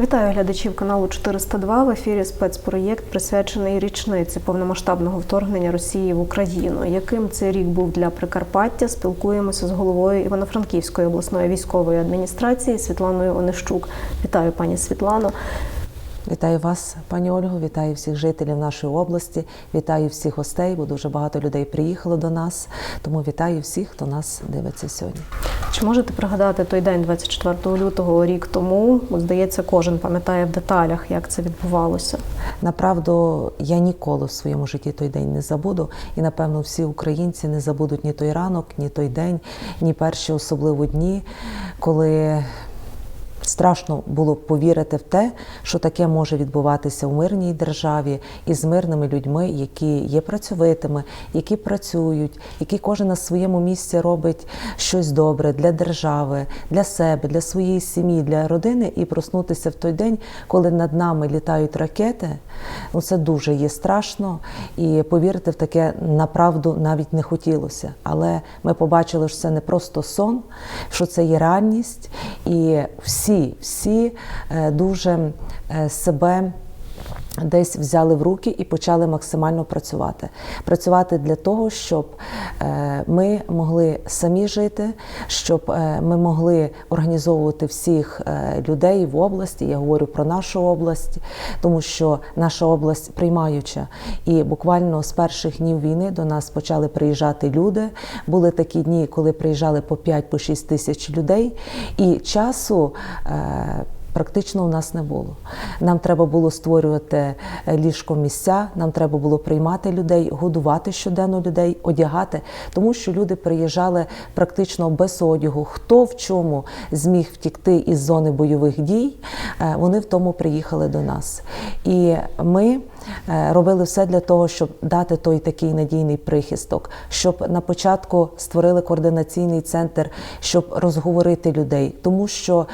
Вітаю глядачів каналу 402. В ефірі спецпроєкт присвячений річниці повномасштабного вторгнення Росії в Україну. Яким цей рік був для Прикарпаття? Спілкуємося з головою Івано-Франківської обласної військової адміністрації Світланою Онищук. Вітаю, пані Світлано. Вітаю вас, пані Ольго, вітаю всіх жителів нашої області, вітаю всіх гостей, бо дуже багато людей приїхало до нас. Тому вітаю всіх, хто нас дивиться сьогодні. Чи можете пригадати той день, 24 лютого, рік тому? Бо, здається, кожен пам'ятає в деталях, як це відбувалося. Направду, я ніколи в своєму житті той день не забуду, і напевно всі українці не забудуть ні той ранок, ні той день, ні перші особливо дні, коли. Страшно було повірити в те, що таке може відбуватися в мирній державі і з мирними людьми, які є працьовитими, які працюють, які кожен на своєму місці робить щось добре для держави, для себе, для своєї сім'ї, для родини, і проснутися в той день, коли над нами літають ракети. Ну це дуже є страшно, і повірити в таке направду навіть не хотілося. Але ми побачили, що це не просто сон, що це є реальність, і всі всі, всі е, дуже е, себе. Десь взяли в руки і почали максимально працювати. Працювати для того, щоб е, ми могли самі жити, щоб ми могли організовувати всіх людей в області. Я говорю про нашу область, тому що наша область приймаюча. І буквально з перших днів війни до нас почали приїжджати люди. Були такі дні, коли приїжджали по 5-6 тисяч людей, і часу. Практично у нас не було. Нам треба було створювати ліжко місця, нам треба було приймати людей, годувати щоденно людей, одягати, тому що люди приїжджали практично без одягу. Хто в чому зміг втікти із зони бойових дій, вони в тому приїхали до нас. І ми робили все для того, щоб дати той такий надійний прихисток, щоб на початку створили координаційний центр, щоб розговорити людей, тому що.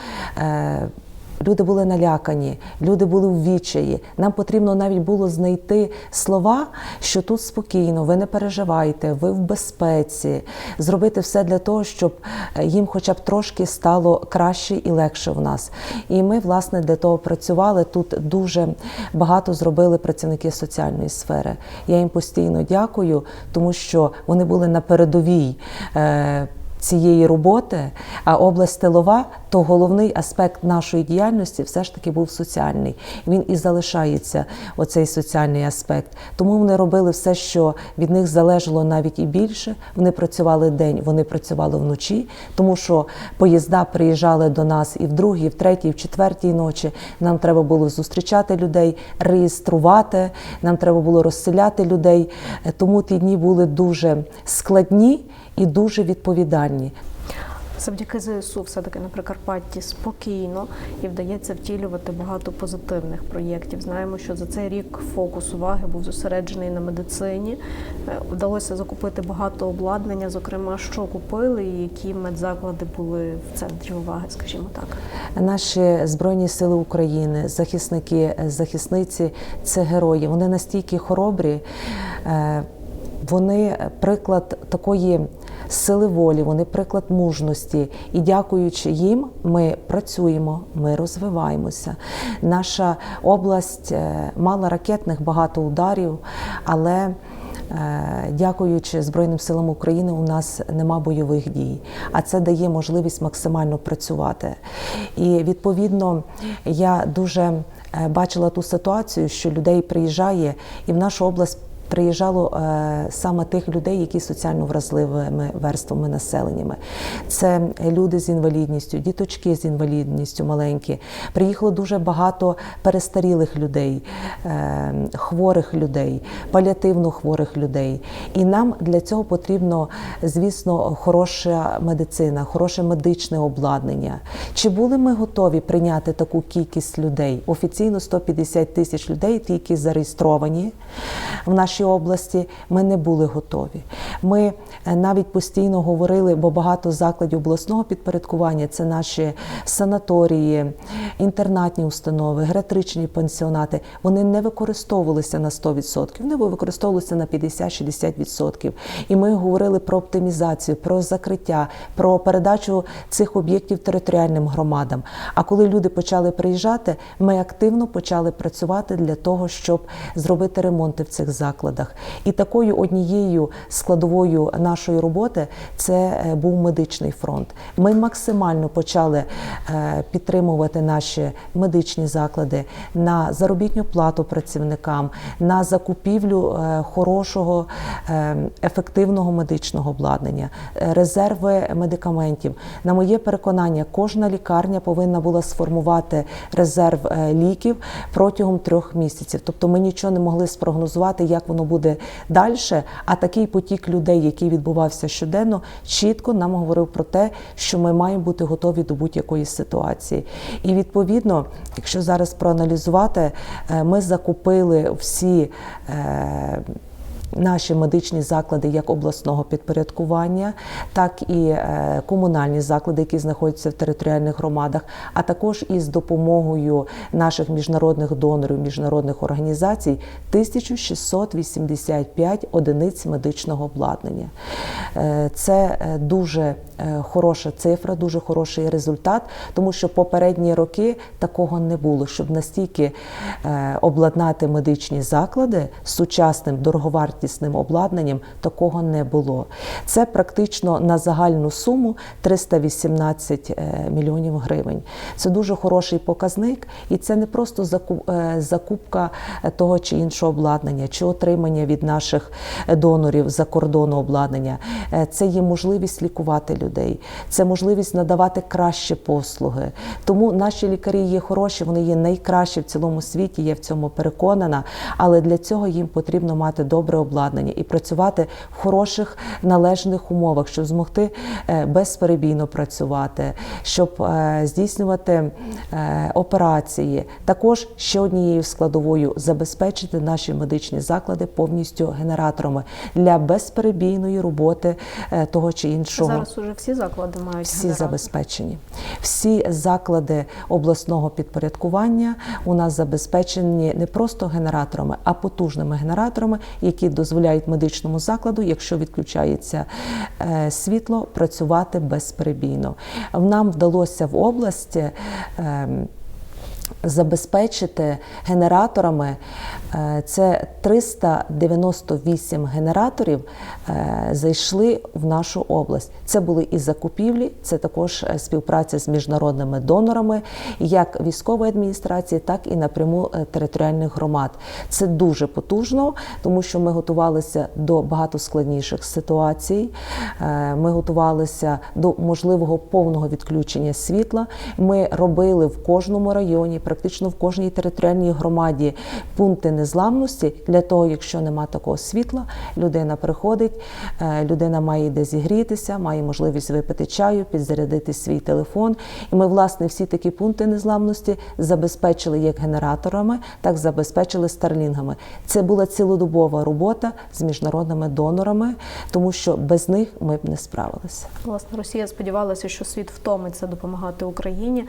Люди були налякані, люди були в відчаї. Нам потрібно навіть було знайти слова, що тут спокійно, ви не переживайте, ви в безпеці, зробити все для того, щоб їм, хоча б трошки стало краще і легше в нас. І ми, власне, для того працювали. Тут дуже багато зробили працівники соціальної сфери. Я їм постійно дякую, тому що вони були на передовій. Цієї роботи, а область тилова, то головний аспект нашої діяльності все ж таки був соціальний. Він і залишається оцей соціальний аспект. Тому вони робили все, що від них залежало навіть і більше. Вони працювали день, вони працювали вночі, тому що поїзда приїжджали до нас і в другій, і в третій, і в четвертій ночі. Нам треба було зустрічати людей, реєструвати. Нам треба було розселяти людей. Тому ті дні були дуже складні і дуже відповідальні. Завдяки ЗСУ, все таки на Прикарпатті спокійно і вдається втілювати багато позитивних проєктів. Знаємо, що за цей рік фокус уваги був зосереджений на медицині. Вдалося закупити багато обладнання. Зокрема, що купили, і які медзаклади були в центрі уваги, скажімо так. Наші збройні сили України, захисники, захисниці це герої. Вони настільки хоробрі, вони приклад такої сили волі, вони приклад мужності. І дякуючи їм, ми працюємо, ми розвиваємося. Наша область мала ракетних багато ударів, але Дякуючи Збройним силам України, у нас нема бойових дій, а це дає можливість максимально працювати. І відповідно я дуже бачила ту ситуацію, що людей приїжджає і в нашу область. Приїжджало е, саме тих людей, які соціально вразливими верствами населеннями. Це люди з інвалідністю, діточки з інвалідністю маленькі. Приїхало дуже багато перестарілих людей, е, хворих людей, паліативно хворих людей. І нам для цього потрібно, звісно, хороша медицина, хороше медичне обладнання. Чи були ми готові прийняти таку кількість людей? Офіційно 150 тисяч людей, ті, які зареєстровані в нашій нашій області ми не були готові. Ми е, навіть постійно говорили, бо багато закладів обласного підпорядкування це наші санаторії, інтернатні установи, гератричні пансіонати. Вони не використовувалися на 100%, вони використовувалися на 50-60%. І ми говорили про оптимізацію, про закриття, про передачу цих об'єктів територіальним громадам. А коли люди почали приїжджати, ми активно почали працювати для того, щоб зробити ремонти в цих закладах. І такою однією складовою нашої роботи це е, був медичний фронт. Ми максимально почали е, підтримувати наші медичні заклади на заробітну плату працівникам, на закупівлю е, хорошого е, ефективного медичного обладнання, резерви медикаментів. На моє переконання, кожна лікарня повинна була сформувати резерв ліків протягом трьох місяців. Тобто ми нічого не могли спрогнозувати, як воно буде далі. А такий потік людей, який відбувався щоденно, чітко нам говорив про те, що ми маємо бути готові до будь-якої ситуації. І відповідно, якщо зараз проаналізувати, е, ми закупили всі. Наші медичні заклади як обласного підпорядкування, так і е, комунальні заклади, які знаходяться в територіальних громадах, а також із допомогою наших міжнародних донорів, міжнародних організацій 1685 одиниць медичного обладнання. Е, Це е, дуже хороша цифра, дуже хороший результат, тому що попередні роки такого не було, щоб настільки обладнати медичні заклади сучасним дороговартісним обладнанням, такого не було. Це практично на загальну суму 318 е, мільйонів гривень. Це дуже хороший показник, і це не просто е, закупка е, того чи іншого обладнання, чи отримання від наших донорів за кордону обладнання. Це є можливість лікувати людей, це можливість надавати кращі послуги. Тому наші лікарі є хороші, вони є найкращі в цілому світі. Я в цьому переконана. Але для цього їм потрібно мати добре обладнання і працювати в хороших належних умовах, щоб змогти е, безперебійно працювати, щоб е, здійснювати е, операції. Також ще однією складовою забезпечити наші медичні заклади повністю генераторами для безперебійної роботи того чи іншого. Зараз уже всі заклади мають Всі генератор. забезпечені. Всі заклади обласного підпорядкування у нас забезпечені не просто генераторами, а потужними генераторами, які дозволяють медичному закладу, якщо відключається е, світло, працювати безперебійно. Нам вдалося в області. ем, Забезпечити генераторами це 398 генераторів е, зайшли в нашу область. Це були і закупівлі, це також е, співпраця з міжнародними донорами, як військової адміністрації, так і напряму е, територіальних громад. Це дуже потужно, тому що ми готувалися до багато складніших ситуацій. Е, Ми готувалися до можливого повного відключення світла. Ми робили в кожному районі, практично в кожній територіальній громаді пункти незламності для того, якщо нема такого світла, людина приходить, е, людина має де зігрітися, має можливість випити чаю, підзарядити свій телефон. І ми, власне, всі такі пункти незламності забезпечили як генераторами, так забезпечили старлінгами. Це була цілодобова робота з міжнародними донорами, тому що без них ми б не справилися. Власне, Росія сподівалася, що світ втомиться допомагати Україні.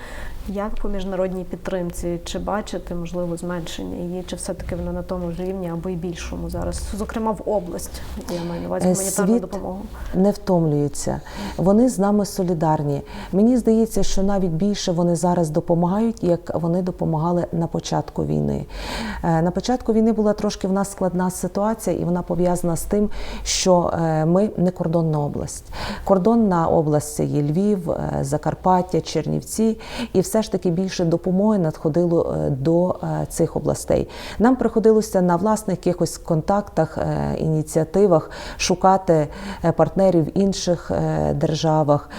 Як по міжнародній підтримці? Чи бачите можливо зменшення її, чи все-таки вона на тому ж рівні або й більшому зараз? Зокрема, в область я маю на увазі Е, гуманітарну світ допомогу. не втомлюються. Вони з нами солідарні. Мені здається, що навіть більше вони зараз допомагають, як вони допомагали на початку війни. Е, На початку війни була трошки в нас складна ситуація, і вона пов'язана з тим, що е, ми не кордонна область. Кордонна область це є Львів, Закарпаття, Чернівці, і все ж таки більше допомоги надходило до цих областей. Нам приходилося на власних якихось контактах, е, ініціативах шукати е, партнерів в інших е, державах,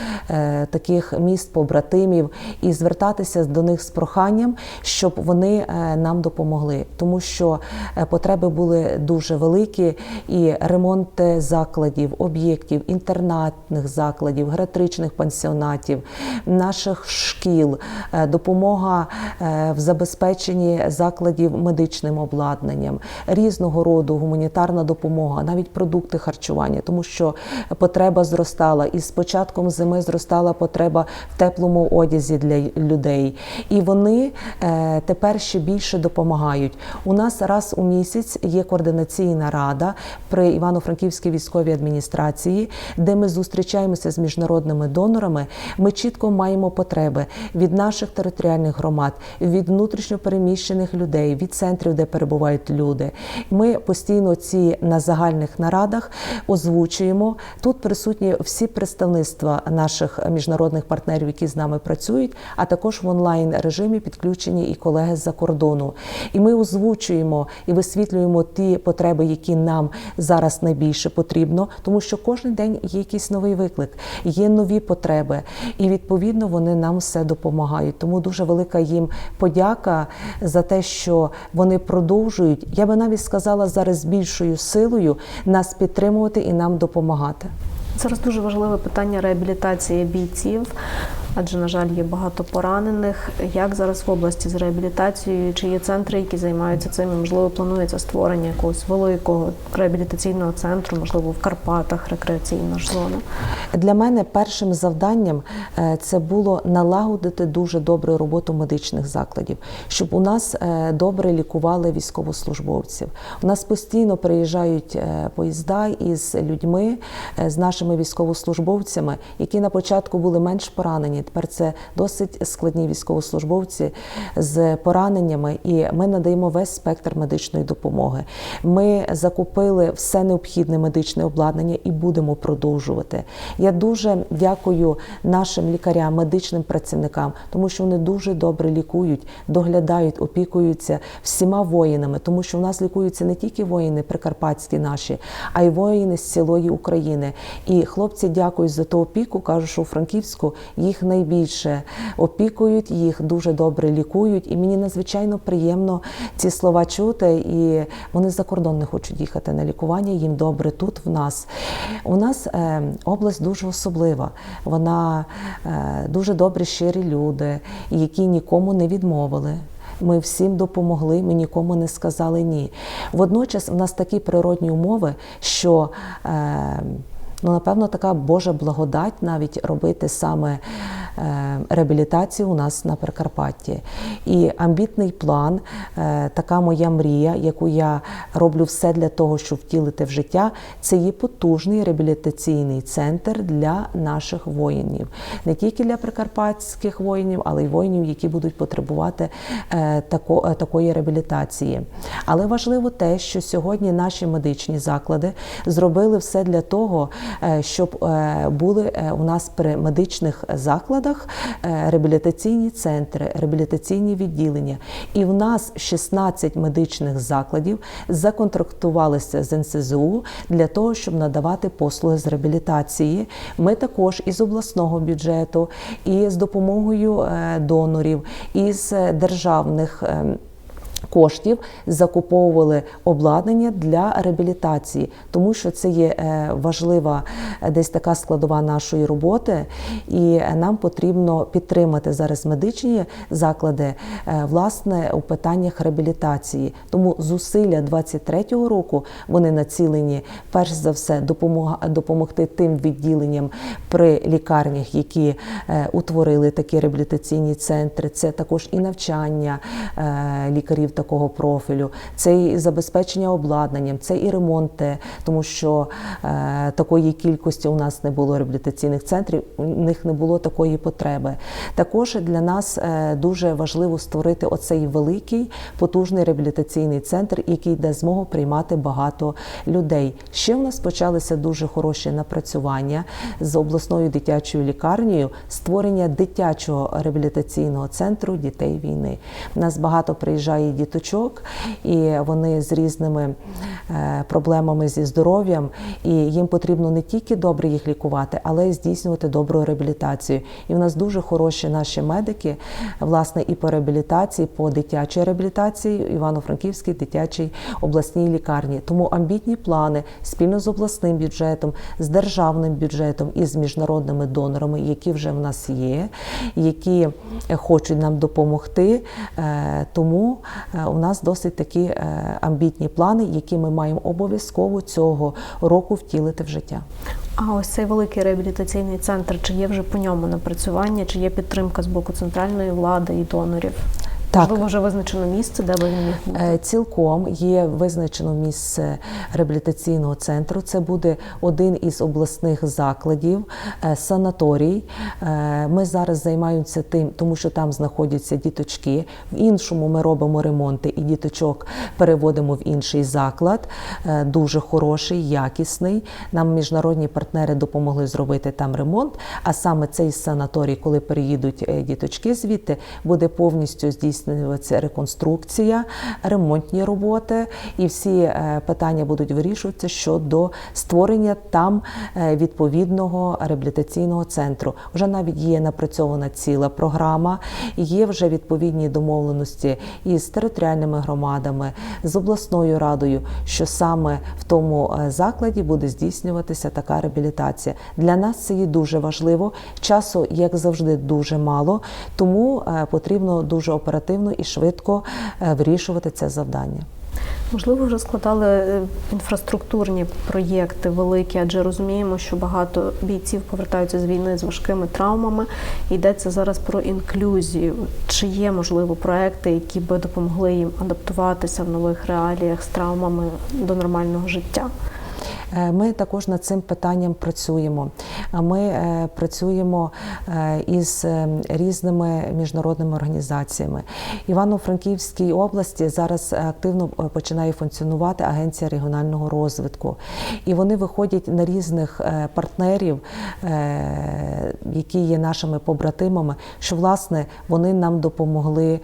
таких міст побратимів, і звертатися до них з проханням, щоб вони нам допомогли, тому що потреби були дуже великі, і ремонти закладів, об'єктів, інтернатних закладів, гератричних пансіонатів, наших шкіл, допомога в забезпеченні закладів медичним обладнанням, різного роду гуманітарна допомога, навіть продукти харчування, тому що потреба зростала, і з початком зими зростала потреба в теплому одязі для людей. І вони е, тепер ще більше допомагають. У нас раз у місяць є координаційна рада при Івано-Франківській військовій адміністрації, де ми зустрічаємося з міжнародними донорами. Ми чітко маємо потреби від наших територіальних громад, від внутрішньопереміщених людей, від центрів, де перебувають люди. Ми постійно ці на загальних нарадах озвучуємо. Тут присутні всі представництва наших міжнародних партнерів, які з нами працюють, а також в онлайн режимі підключені і колеги з-за кордону. І ми озвучуємо і висвітлюємо ті потреби, які нам зараз найбільше потрібно, тому що кожен день є якийсь новий виклик, є нові потреби, і відповідно вони нам все допомагають. Тому дуже велика їм подяка за те, що вони продовжують. Я би навіть сказала зараз більшою силою нас підтримувати і нам допомагати. Зараз дуже важливе питання реабілітації бійців, адже, на жаль, є багато поранених. Як зараз в області з реабілітацією? Чи є центри, які займаються цим? Можливо, планується створення якогось великого реабілітаційного центру, можливо, в Карпатах рекреаційна ж зона. Для мене першим завданням е, це було налагодити дуже добру роботу медичних закладів, щоб у нас е, добре лікували військовослужбовців. У нас постійно приїжджають е, поїзда із людьми, з нашими військовослужбовцями, які на початку були менш поранені. Тепер це досить складні військовослужбовці з пораненнями, і ми надаємо весь спектр медичної допомоги. Ми закупили все необхідне медичне обладнання і будемо продовжувати. Я дуже дякую нашим лікарям, медичним працівникам, тому що вони дуже добре лікують, доглядають, опікуються всіма воїнами, тому що в нас лікуються не тільки воїни прикарпатські наші, а й воїни з цілої України. І хлопці дякують за ту опіку. кажуть, що у Франківську їх найбільше опікують, їх дуже добре лікують. І мені надзвичайно приємно ці слова чути. І вони за кордон не хочуть їхати на лікування. Їм добре тут в нас. У нас е, область дуже особлива. Вона е, дуже добрі, щирі люди, які нікому не відмовили. Ми всім допомогли, ми нікому не сказали ні. Водночас в нас такі природні умови, що е, ну, напевно така Божа благодать навіть робити саме е, реабілітацію у нас на Прикарпатті. І амбітний план, е, така моя мрія, яку я роблю все для того, щоб втілити в життя, це є потужний реабілітаційний центр для наших воїнів, не тільки для прикарпатських воїнів, але й воїнів, які будуть потребувати е, тако, такої реабілітації. Але важливо те, що сьогодні наші медичні заклади зробили все для того, щоб е, були е, у нас при медичних закладах е, реабілітаційні центри, реабілітаційні відділення. І в нас 16 медичних закладів законтрактувалися з НСЗУ для того, щоб надавати послуги з реабілітації. Ми також із обласного бюджету, і з допомогою е, донорів, із е, державних. Коштів закуповували обладнання для реабілітації, тому що це є е, важлива е, десь така складова нашої роботи, і е, нам потрібно підтримати зараз медичні заклади власне у питаннях реабілітації. Тому зусилля 23-го року вони націлені перш за все допомогти тим відділенням при лікарнях, які утворили такі реабілітаційні центри. Це також і навчання е, лікарів такого профілю, це і забезпечення обладнанням, це і ремонти, тому що е, такої кількості у нас не було реабілітаційних центрів, у них не було такої потреби. Також для нас е, дуже важливо створити оцей великий потужний реабілітаційний центр, який дасть змогу приймати багато людей. Ще в нас почалися дуже хороші напрацювання з обласною дитячою лікарнею створення дитячого реабілітаційного центру дітей війни. У нас багато приїжджає діточок, і вони з різними е, проблемами зі здоров'ям, і їм потрібно не тільки добре їх лікувати, але й здійснювати добру реабілітацію. І в нас дуже хороші наші медики, власне, і по реабілітації, по дитячій реабілітації Івано-Франківській дитячій обласній лікарні. Тому амбітні плани спільно з обласним бюджетом, з державним бюджетом і з міжнародними донорами, які вже в нас є, які е, хочуть нам допомогти. Е, Тому у нас досить такі е, амбітні плани, які ми маємо обов'язково цього року втілити в життя. А ось цей великий реабілітаційний центр, чи є вже по ньому напрацювання, чи є підтримка з боку центральної влади і донорів? Так. Можливо, вже визначено місце, де би він міг бути? Е, Цілком є визначено місце реабілітаційного центру. Це буде один із обласних закладів, е, санаторій. Е, Ми зараз займаємося тим, тому що там знаходяться діточки. В іншому ми робимо ремонти і діточок переводимо в інший заклад. Дуже хороший, якісний. Нам міжнародні партнери допомогли зробити там ремонт. А саме цей санаторій, коли переїдуть діточки звідти, буде повністю здійснюватися реконструкція, ремонтні роботи, і всі е, питання будуть вирішуватися щодо створення там е, відповідного реабілітаційного центру. Вже навіть є напрацьована ціла програма, є вже відповідні домовленості із територіальними громадами, з обласною радою, що саме в тому е, закладі буде здійснюватися така реабілітація. Для нас це є дуже важливо. Часу, як завжди, дуже мало, тому потрібно дуже оперативно і швидко е, вирішувати це завдання. Можливо, вже складали е, інфраструктурні проєкти великі, адже розуміємо, що багато бійців повертаються з війни з важкими травмами. Йдеться зараз про інклюзію. Чи є можливо проекти, які би допомогли їм адаптуватися в нових реаліях з травмами до нормального життя? Е, Ми також над цим питанням працюємо. Ми е, працюємо е, із різними міжнародними організаціями. Івано-Франківській області зараз активно починає функціонувати Агенція регіонального розвитку, і вони виходять на різних партнерів, які є нашими побратимами, що власне вони нам допомогли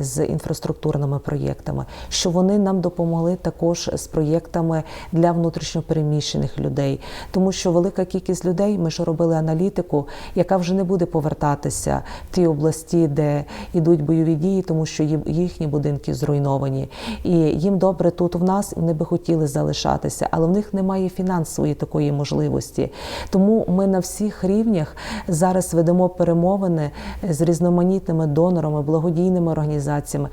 з інфраструктурними проєктами, що вони нам допомогли також з проєктами для внутрішньопереміщених людей, тому що велика кількість людей, ми ж робили аналітику, яка вже не буде повертатися в ті області, де йдуть бойові дії, тому що їхні будинки зруйновані, і їм добре тут в нас, вони би хотіли залишатися, але в них немає фінансової такої можливості. Тому ми на всіх рівнях зараз ведемо перемовини з різноманітними донорами, благодійними організаціями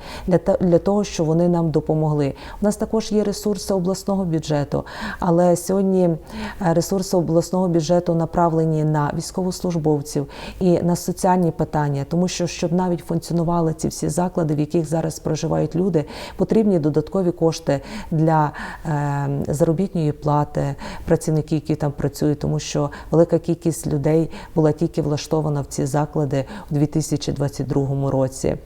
для того, щоб вони нам допомогли. У нас також є ресурси обласного бюджету, але сьогодні е, ресурси обласного бюджету направлені на військовослужбовців і на соціальні питання, тому що щоб навіть функціонували ці всі заклади, в яких зараз проживають люди, потрібні додаткові кошти для е, заробітної плати працівників, які там працюють, тому що велика кількість людей була тільки влаштована в ці заклади у 2022 році.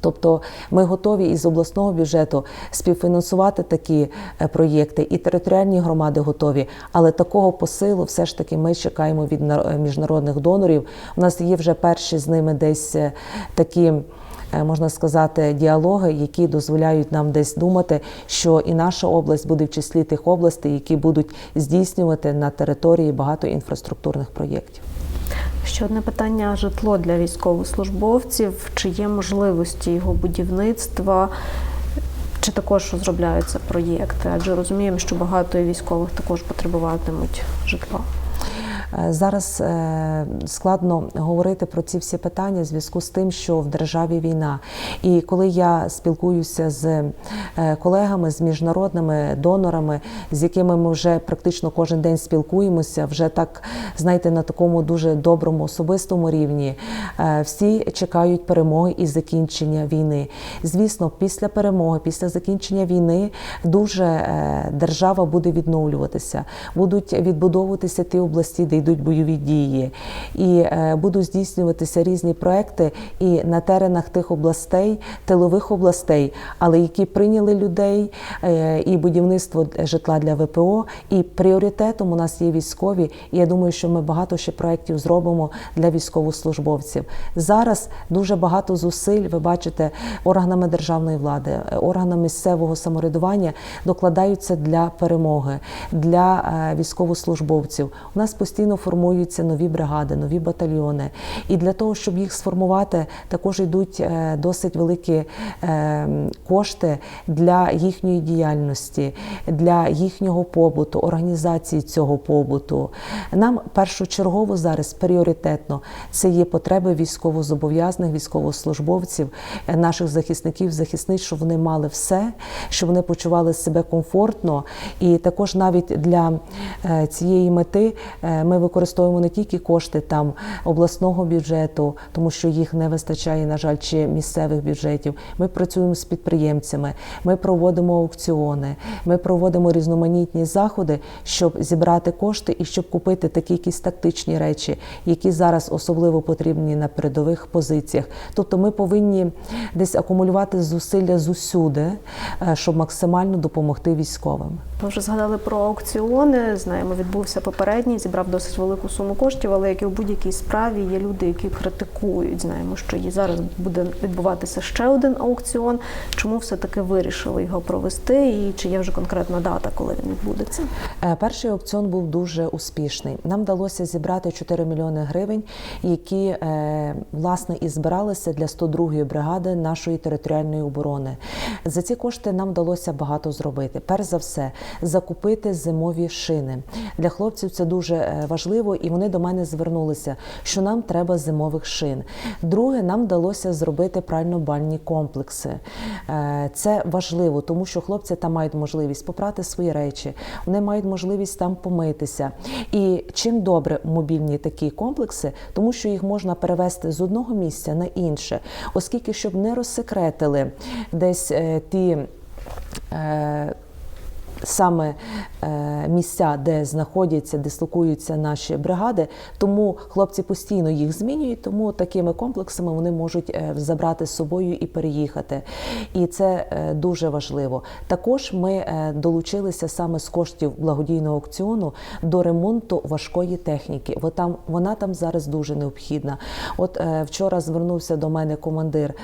Тобто ми готові із обласного бюджету співфінансувати такі е, проєкти, і територіальні громади готові. Але такого посилу все ж таки ми чекаємо від е, міжнародних донорів. У нас є вже перші з ними десь е, такі. Можна сказати, діалоги, які дозволяють нам десь думати, що і наша область буде в числі тих областей, які будуть здійснювати на території багато інфраструктурних проєктів. Ще одне питання житло для військовослужбовців. Чи є можливості його будівництва? Чи також розробляються проєкти? Адже розуміємо, що багато військових також потребуватимуть житла. Е, Зараз е, складно говорити про ці всі питання в зв'язку з тим, що в державі війна. І коли я спілкуюся з е, колегами, з міжнародними донорами, з якими ми вже практично кожен день спілкуємося, вже так знаєте, на такому дуже доброму особистому рівні, всі чекають перемоги і закінчення війни. Звісно, після перемоги, після закінчення війни, дуже держава буде відновлюватися, будуть відбудовуватися ті області, де йдуть бойові дії, і е, будуть здійснюватися різні проекти і на теренах тих областей, тилових областей, але які прийняли людей, е, і будівництво житла для ВПО. І пріоритетом у нас є військові. І я думаю, що ми багато ще проєктів зробимо для військовослужбовців. Зараз дуже багато зусиль, ви бачите, органами державної влади, органами місцевого самоврядування докладаються для перемоги, для е, військовослужбовців. У нас постійно формуються нові бригади, нові батальйони. І для того, щоб їх сформувати, також йдуть е, досить великі е, кошти для їхньої діяльності, для їхнього побуту, організації цього побуту. Нам першочергово зараз пріоритетно це є потреби військовозобов'язаних, військовослужбовців, е, наших захисників, захисниць, щоб вони мали все, щоб вони почували себе комфортно. І також навіть для цієї мети е, використовуємо не тільки кошти там обласного бюджету, тому що їх не вистачає, на жаль, чи місцевих бюджетів. Ми працюємо з підприємцями, ми проводимо аукціони, ми проводимо різноманітні заходи, щоб зібрати кошти і щоб купити такі якісь тактичні речі, які зараз особливо потрібні на передових позиціях. Тобто ми повинні десь акумулювати зусилля зусюди, е, щоб максимально допомогти військовим. Ми вже згадали про аукціони. Знаємо, відбувся попередній, зібрав досить велику суму коштів, але як і в будь-якій справі є люди, які критикують. Знаємо, що і зараз буде відбуватися ще один аукціон. Чому все-таки вирішили його провести? І чи є вже конкретна дата, коли він відбудеться? Е, Перший аукціон був дуже успішний. Нам вдалося зібрати 4 мільйони гривень, які е, власне і збиралися для 102-ї бригади нашої територіальної оборони. За ці кошти нам вдалося багато зробити. Перш за все, закупити зимові шини. Для хлопців це дуже е, важливо, і вони до мене звернулися, що нам треба зимових шин. Друге, нам вдалося зробити прально-бальні комплекси. Е, Це важливо, тому що хлопці там мають можливість попрати свої речі, вони мають можливість там помитися. І чим добре мобільні такі комплекси, тому що їх можна перевести з одного місця на інше, оскільки щоб не розсекретили десь е, ті. Е, Саме е, місця, де знаходяться, дислокуються наші бригади, тому хлопці постійно їх змінюють, тому такими комплексами вони можуть е, забрати з собою і переїхати. І це е, дуже важливо. Також ми долучилися саме з коштів благодійного аукціону до ремонту важкої техніки. Бо там вона там зараз дуже необхідна. От вчора звернувся до мене командир.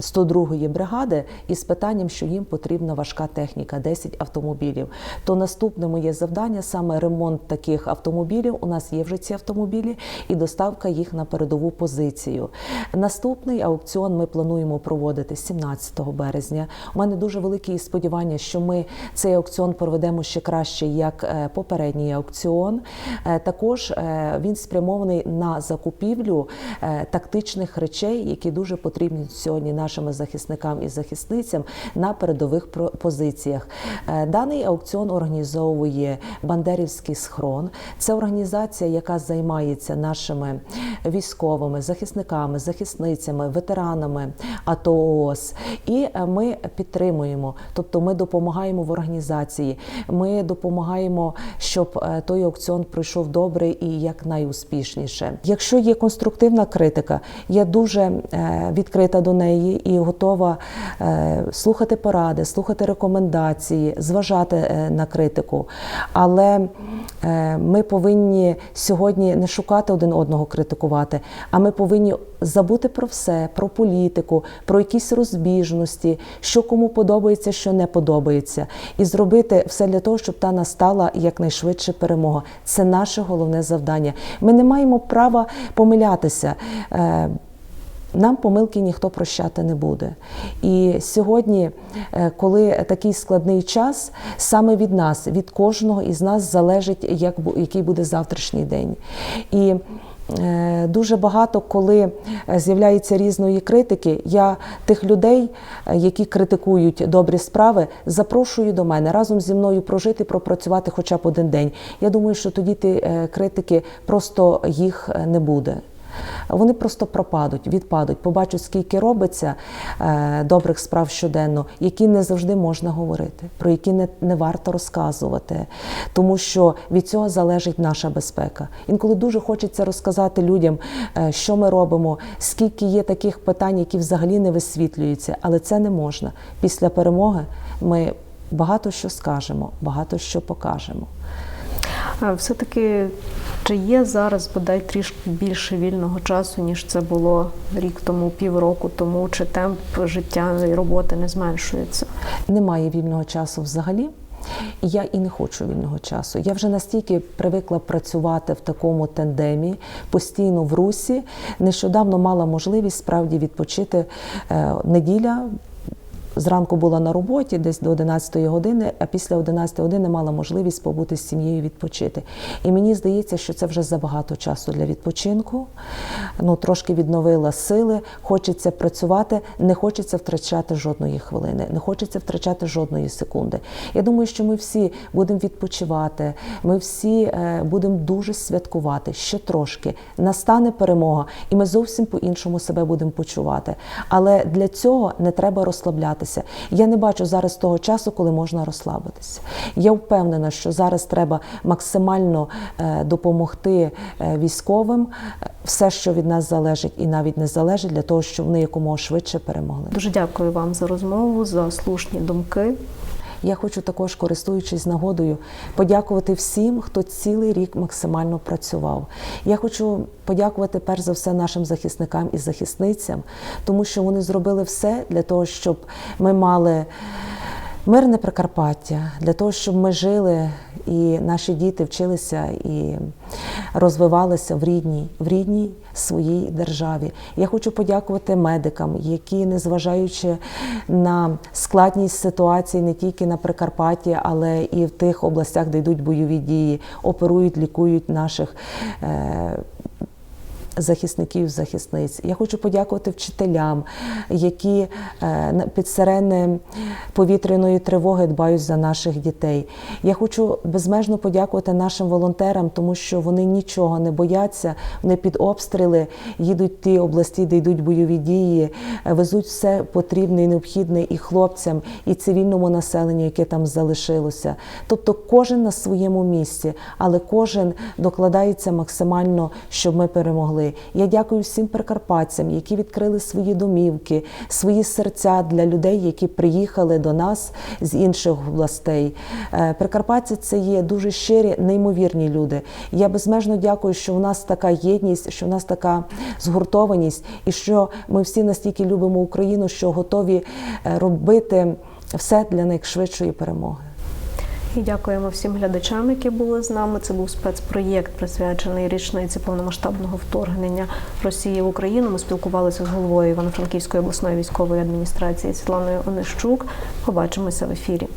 Е, 102-ї бригади із питанням, що їм потрібна важка техніка, 10 автомобілів. То наступне моє завдання саме ремонт таких автомобілів. У нас є вже ці автомобілі, і доставка їх на передову позицію. Наступний аукціон ми плануємо проводити 17 березня. У мене дуже великі сподівання, що ми цей аукціон проведемо ще краще, як е, попередній аукціон. Е, Також е, він спрямований на закупівлю тактичних речей, які дуже потрібні сьогодні нашим захисникам і захисницям на передових позиціях. Е, Даний аукціон організовує Бандерівський схрон. Це організація, яка займається нашими військовими, захисниками, захисницями, ветеранами АТО ООС. І е, ми підтримуємо, тобто ми допомагаємо в організації. Ми допомагаємо, щоб е, той аукціон пройшов добре і якнайуспішніше. Якщо є конструктивна критика, я дуже відкрита до неї і готова е, слухати поради, слухати рекомендації, зважати е, на критику. Але е, ми повинні сьогодні не шукати один одного критикувати, а ми повинні забути про все, про політику, про якісь розбіжності, що кому подобається, що не подобається, і зробити все для того, щоб та настала якнайшвидше перемога. Це наше головне завдання. Ми не маємо права помилятися. Нам помилки ніхто прощати не буде. І сьогодні, е, коли такий складний час, саме від нас, від кожного із нас залежить, як, який буде завтрашній день. І е, Дуже багато, коли е, з'являється різної критики, я тих людей, які критикують добрі справи, запрошую до мене разом зі мною прожити, пропрацювати хоча б один день. Я думаю, що тоді е, критики просто їх не буде. Вони просто пропадуть, відпадуть, побачать, скільки робиться е, добрих справ щоденно, які не завжди можна говорити, про які не, не варто розказувати, тому що від цього залежить наша безпека. Інколи дуже хочеться розказати людям, е, що ми робимо, скільки є таких питань, які взагалі не висвітлюються, але це не можна. Після перемоги ми багато що скажемо, багато що покажемо. Все-таки чи є зараз бодай трішки більше вільного часу, ніж це було рік тому, півроку тому, чи темп життя і роботи не зменшується? Немає вільного часу взагалі. І я і не хочу вільного часу. Я вже настільки привикла працювати в такому тандемі, постійно в русі. Нещодавно мала можливість справді відпочити е, неділя. Зранку була на роботі десь до 11 години, а після 11 години мала можливість побути з сім'єю відпочити. І мені здається, що це вже забагато часу для відпочинку. Ну, трошки відновила сили, хочеться працювати, не хочеться втрачати жодної хвилини, не хочеться втрачати жодної секунди. Я думаю, що ми всі будемо відпочивати, ми всі е, будемо дуже святкувати ще трошки. Настане перемога, і ми зовсім по-іншому себе будемо почувати. Але для цього не треба розслаблятися. Я не бачу зараз того часу, коли можна розслабитися. Я впевнена, що зараз треба максимально е, допомогти е, військовим все, що від нас залежить, і навіть не залежить, для того, щоб вони якомога швидше перемогли. Дуже дякую вам за розмову, за слушні думки. Я хочу також, користуючись нагодою, подякувати всім, хто цілий рік максимально працював. Я хочу подякувати перш за все нашим захисникам і захисницям, тому що вони зробили все для того, щоб ми мали. Мирне Прикарпаття для того, щоб ми жили і наші діти вчилися і розвивалися в рідній, в рідній своїй державі. Я хочу подякувати медикам, які, незважаючи на складність ситуації не тільки на Прикарпатті, але і в тих областях, де йдуть бойові дії, оперують, лікують наших. Е- захисників, захисниць. Я хочу подякувати вчителям, які е, під сирени повітряної тривоги дбають за наших дітей. Я хочу безмежно подякувати нашим волонтерам, тому що вони нічого не бояться. Вони під обстріли їдуть ті області, де йдуть бойові дії, е, везуть все потрібне і необхідне і хлопцям, і цивільному населенню, яке там залишилося. Тобто кожен на своєму місці, але кожен докладається максимально, щоб ми перемогли. Я дякую всім прикарпатцям, які відкрили свої домівки, свої серця для людей, які приїхали до нас з інших областей. Е, Прикарпатці це є дуже щирі, неймовірні люди. Я безмежно дякую, що у нас така єдність, що у нас така згуртованість, і що ми всі настільки любимо Україну, що готові е, робити все для найшвидшої перемоги. І дякуємо всім глядачам, які були з нами. Це був спецпроєкт, присвячений річниці повномасштабного вторгнення Росії в Україну. Ми спілкувалися з головою Івано-Франківської обласної військової адміністрації Світланою Онищук. Побачимося в ефірі.